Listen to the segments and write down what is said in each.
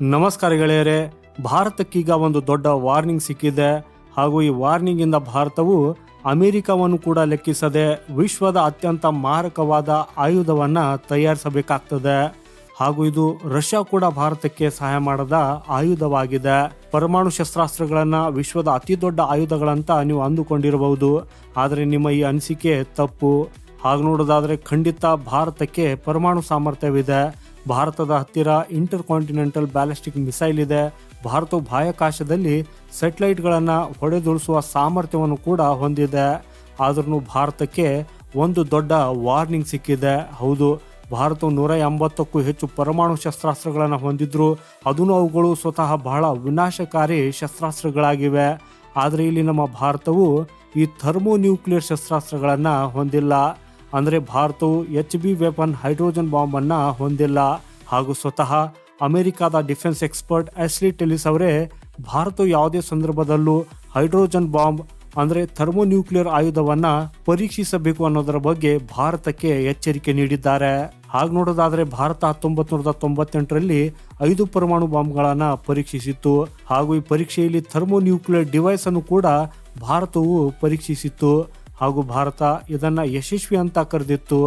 ನಮಸ್ಕಾರ ಗೆಳೆಯರೆ, ಭಾರತಕ್ಕೀಗ ಒಂದು ದೊಡ್ಡ ವಾರ್ನಿಂಗ್ ಸಿಕ್ಕಿದೆ. ಹಾಗೂ ಈ ವಾರ್ನಿಂಗ್ ಇಂದ ಭಾರತವು ಅಮೆರಿಕವನ್ನು ಕೂಡ ಲೆಕ್ಕಿಸದೆ ವಿಶ್ವದ ಅತ್ಯಂತ ಮಾರಕವಾದ ಆಯುಧವನ್ನ ತಯಾರಿಸಬೇಕಾಗ್ತದೆ. ಹಾಗೂ ಇದು ರಷ್ಯಾ ಕೂಡ ಭಾರತಕ್ಕೆ ಸಹಾಯ ಮಾಡದ ಆಯುಧವಾಗಿದೆ. ಪರಮಾಣು ಶಸ್ತ್ರಾಸ್ತ್ರಗಳನ್ನ ವಿಶ್ವದ ಅತಿ ದೊಡ್ಡ ಆಯುಧಗಳಂತ ನೀವು ಅಂದುಕೊಂಡಿರಬಹುದು. ಆದರೆ ನಿಮ್ಮ ಈ ಅನಿಸಿಕೆ ತಪ್ಪು. ಹಾಗೆ ನೋಡೋದಾದ್ರೆ ಖಂಡಿತ ಭಾರತಕ್ಕೆ ಪರಮಾಣು ಸಾಮರ್ಥ್ಯವಿದೆ. ಭಾರತದ ಹತ್ತಿರ ಇಂಟರ್ ಕಾಂಟಿನೆಂಟಲ್ ಬ್ಯಾಲಿಸ್ಟಿಕ್ ಮಿಸೈಲ್ ಇದೆ. ಭಾರತವು ಬಾಹ್ಯಾಕಾಶದಲ್ಲಿ ಸೆಟಲೈಟ್ಗಳನ್ನು ಹೊಡೆದುಳಿಸುವ ಸಾಮರ್ಥ್ಯವನ್ನು ಕೂಡ ಹೊಂದಿದೆ. ಆದ್ರೂ ಭಾರತಕ್ಕೆ ಒಂದು ದೊಡ್ಡ ವಾರ್ನಿಂಗ್ ಸಿಕ್ಕಿದೆ. ಹೌದು, ಭಾರತವು ನೂರ ಎಂಬತ್ತಕ್ಕೂ ಹೆಚ್ಚು ಪರಮಾಣು ಶಸ್ತ್ರಾಸ್ತ್ರಗಳನ್ನು ಹೊಂದಿದ್ರು. ಅದು ಅವುಗಳು ಸ್ವತಃ ಬಹಳ ವಿನಾಶಕಾರಿ ಶಸ್ತ್ರಾಸ್ತ್ರಗಳಾಗಿವೆ. ಆದರೆ ಇಲ್ಲಿ ನಮ್ಮ ಭಾರತವು ಈ ಥರ್ಮೋ ನ್ಯೂಕ್ಲಿಯರ್ ಶಸ್ತ್ರಾಸ್ತ್ರಗಳನ್ನು ಹೊಂದಿಲ್ಲ. ಅಂದರೆ ಭಾರತವು H B weapon hydrogen bomb ಅನ್ನ ಹೊಂದಿಲ್ಲ. ಹಾಗೂ ಸ್ವತಃ ಅಮೆರಿಕಾದ ಡಿಫೆನ್ಸ್ ಎಕ್ಸ್ಪರ್ಟ್ ಎಸ್ಲಿ ಟೆಲಿಸ್ ಅವರೇ ಭಾರತವು ಯಾವುದೇ ಸಂದರ್ಭದಲ್ಲೂ ಹೈಡ್ರೋಜನ್ ಬಾಂಬ್ ಅಂದರೆ ಥರ್ಮೋನ್ಯೂಕ್ಲಿಯರ್ ಆಯುಧವನ್ನ ಪರೀಕ್ಷಿಸಬೇಕು ಅನ್ನೋದರ ಬಗ್ಗೆ ಭಾರತಕ್ಕೆ ಎಚ್ಚರಿಕೆ ನೀಡಿದ್ದಾರೆ. ಹಾಗೆ ನೋಡೋದಾದ್ರೆ ಭಾರತ ಹತ್ತೊಂಬತ್ತು ನೂರದ ತೊಂಬತ್ತೆಂಟರಲ್ಲಿ ಐದು ಪರಮಾಣು ಬಾಂಬ್ಗಳನ್ನು ಪರೀಕ್ಷಿಸಿತ್ತು. ಹಾಗೂ ಈ ಪರೀಕ್ಷೆಯಲ್ಲಿ ಥರ್ಮೋನ್ಯೂಕ್ಲಿಯರ್ ಡಿವೈಸ್ ಅನ್ನು ಕೂಡ ಭಾರತವು ಪರೀಕ್ಷಿಸಿತ್ತು. ಹಾಗೂ ಭಾರತ ಇದನ್ನ ಯಶಸ್ವಿ ಅಂತ ಕರೆದಿತ್ತು.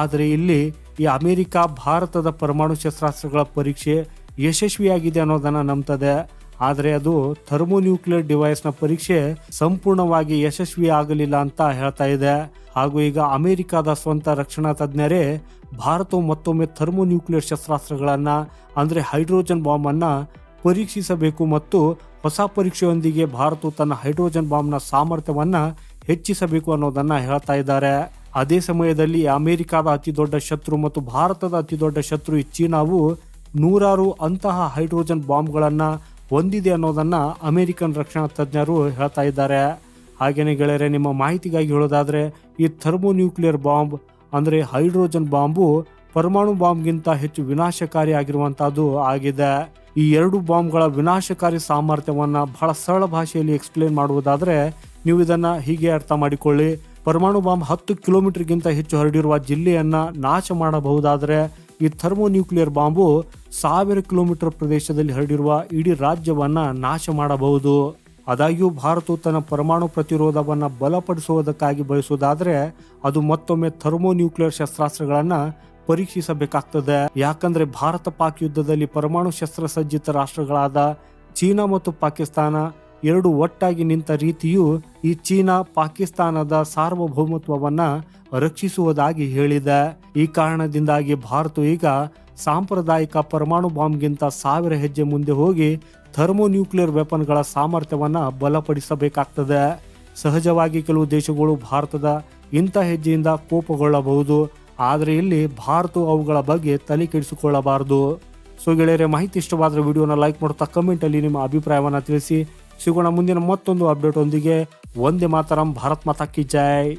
ಆದರೆ ಇಲ್ಲಿ ಈ ಅಮೆರಿಕ, ಭಾರತದ ಪರಮಾಣು ಶಸ್ತ್ರಾಸ್ತ್ರಗಳ ಪರೀಕ್ಷೆ ಯಶಸ್ವಿಯಾಗಿದೆ ಅನ್ನೋದನ್ನ ನಂಬ್ತದೆ. ಆದರೆ ಅದು ಥರ್ಮೋನ್ಯೂಕ್ಲಿಯರ್ ಡಿವೈಸ್ನ ಪರೀಕ್ಷೆ ಸಂಪೂರ್ಣವಾಗಿ ಯಶಸ್ವಿ ಆಗಲಿಲ್ಲ ಅಂತ ಹೇಳ್ತಾ ಇದೆ. ಹಾಗೂ ಈಗ ಅಮೆರಿಕದ ಸ್ವಂತ ರಕ್ಷಣಾ ತಜ್ಞರೇ ಭಾರತವು ಮತ್ತೊಮ್ಮೆ ಥರ್ಮೋನ್ಯೂಕ್ಲಿಯರ್ ಶಸ್ತ್ರಾಸ್ತ್ರಗಳನ್ನು, ಅಂದ್ರೆ ಹೈಡ್ರೋಜನ್ ಬಾಂಬ್ ಅನ್ನ ಪರೀಕ್ಷಿಸಬೇಕು ಮತ್ತು ಹೊಸ ಪರೀಕ್ಷೆಯೊಂದಿಗೆ ಭಾರತವು ತನ್ನ ಹೈಡ್ರೋಜನ್ ಬಾಂಬ್ನ ಸಾಮರ್ಥ್ಯವನ್ನ ಹೆಚ್ಚಿಸಬೇಕು ಅನ್ನೋದನ್ನ ಹೇಳ್ತಾ ಇದ್ದಾರೆ. ಅದೇ ಸಮಯದಲ್ಲಿ ಅಮೆರಿಕದ ಅತಿ ದೊಡ್ಡ ಶತ್ರು ಮತ್ತು ಭಾರತದ ಅತಿ ದೊಡ್ಡ ಶತ್ರು ಈ ಚೀನಾವು ನೂರಾರು ಅಂತಹ ಹೈಡ್ರೋಜನ್ ಬಾಂಬ್ಗಳನ್ನು ಹೊಂದಿದೆ ಅನ್ನೋದನ್ನ ಅಮೆರಿಕನ್ ರಕ್ಷಣಾ ತಜ್ಞರು ಹೇಳ್ತಾ ಇದ್ದಾರೆ. ಹಾಗೆಯೇ ಗೆಳೆಯರೆ, ನಿಮ್ಮ ಮಾಹಿತಿಗಾಗಿ ಹೇಳೋದಾದ್ರೆ ಈ ಥರ್ಮೋ ನ್ಯೂಕ್ಲಿಯರ್ ಬಾಂಬ್ ಅಂದ್ರೆ ಹೈಡ್ರೋಜನ್ ಬಾಂಬು ಪರಮಾಣು ಬಾಂಬ್ಗಿಂತ ಹೆಚ್ಚು ವಿನಾಶಕಾರಿ ಆಗಿರುವಂತಹದ್ದು ಆಗಿದೆ. ಈ ಎರಡು ಬಾಂಬ್ಗಳ ವಿನಾಶಕಾರಿ ಸಾಮರ್ಥ್ಯವನ್ನ ಬಹಳ ಸರಳ ಭಾಷೆಯಲ್ಲಿ ಎಕ್ಸ್ಪ್ಲೇನ್ ಮಾಡುವುದಾದರೆ ನೀವು ಇದನ್ನ ಹೀಗೆ ಅರ್ಥ ಮಾಡಿಕೊಳ್ಳಿ. ಪರಮಾಣು ಬಾಂಬ್ ಹತ್ತು ಕಿಲೋಮೀಟರ್ಗಿಂತ ಹೆಚ್ಚು ಹರಡಿರುವ ಜಿಲ್ಲೆಯನ್ನ ನಾಶ ಮಾಡಬಹುದಾದರೆ ಈ ಥರ್ಮೋ ನ್ಯೂಕ್ಲಿಯರ್ ಬಾಂಬು ಸಾವಿರ ಕಿಲೋಮೀಟರ್ ಪ್ರದೇಶದಲ್ಲಿ ಹರಡಿರುವ ಇಡೀ ರಾಜ್ಯವನ್ನ ನಾಶ ಮಾಡಬಹುದು. ಆದಾಗ್ಯೂ ಭಾರತವು ತನ್ನ ಪರಮಾಣು ಪ್ರತಿರೋಧವನ್ನ ಬಲಪಡಿಸುವುದಕ್ಕಾಗಿ ಬಯಸುವುದಾದರೆ ಅದು ಮತ್ತೊಮ್ಮೆ ಥರ್ಮೋ ನ್ಯೂಕ್ಲಿಯರ್ ಶಸ್ತ್ರಾಸ್ತ್ರಗಳನ್ನ ಪರೀಕ್ಷಿಸಬೇಕಾಗ್ತದೆ. ಯಾಕಂದ್ರೆ ಭಾರತ ಪಾಕ್ ಯುದ್ಧದಲ್ಲಿ ಪರಮಾಣು ಶಸ್ತ್ರಸಜ್ಜಿತ ರಾಷ್ಟ್ರಗಳಾದ ಚೀನಾ ಮತ್ತು ಪಾಕಿಸ್ತಾನ ಎರಡು ಒಟ್ಟಾಗಿ ನಿಂತ ರೀತಿಯು ಈ ಚೀನಾ ಪಾಕಿಸ್ತಾನದ ಸಾರ್ವಭೌಮತ್ವವನ್ನ ರಕ್ಷಿಸುವುದಾಗಿ ಹೇಳಿದೆ. ಈ ಕಾರಣದಿಂದಾಗಿ ಭಾರತ ಈಗ ಸಾಂಪ್ರದಾಯಿಕ ಪರಮಾಣು ಬಾಂಬ್ಗಿಂತ ಸಾವಿರ ಹೆಜ್ಜೆ ಮುಂದೆ ಹೋಗಿ ಥರ್ಮೋ ನ್ಯೂಕ್ಲಿಯರ್ ವೆಪನ್ಗಳ ಸಾಮರ್ಥ್ಯವನ್ನ ಬಲಪಡಿಸಬೇಕಾಗ್ತದೆ. ಸಹಜವಾಗಿ ಕೆಲವು ದೇಶಗಳು ಭಾರತದ ಇಂಥ ಹೆಜ್ಜೆಯಿಂದ ಕೋಪಗೊಳ್ಳಬಹುದು. ಆದರೆ ಇಲ್ಲಿ ಭಾರತವು ಅವುಗಳ ಬಗ್ಗೆ ತಲೆ ಕೆಡಿಸಿಕೊಳ್ಳಬಾರದು. ಸೊ ಗೆಳೆಯರೆ, ಮಾಹಿತಿ ಇಷ್ಟವಾದರೆ ವಿಡಿಯೋನ ಲೈಕ್ ಮಾಡುತ್ತಾ ಕಮೆಂಟಲ್ಲಿ ನಿಮ್ಮ ಅಭಿಪ್ರಾಯವನ್ನು ತಿಳಿಸಿ. ಸಿಗೋಣ ಮುಂದಿನ ಮತ್ತೊಂದು ಅಪ್ಡೇಟ್ ಒಂದಿಗೆ. ಒಂದೇ ಮಾತರಂ, ಭಾರತ್ ಮಾತಾ ಕಿ ಜೈ.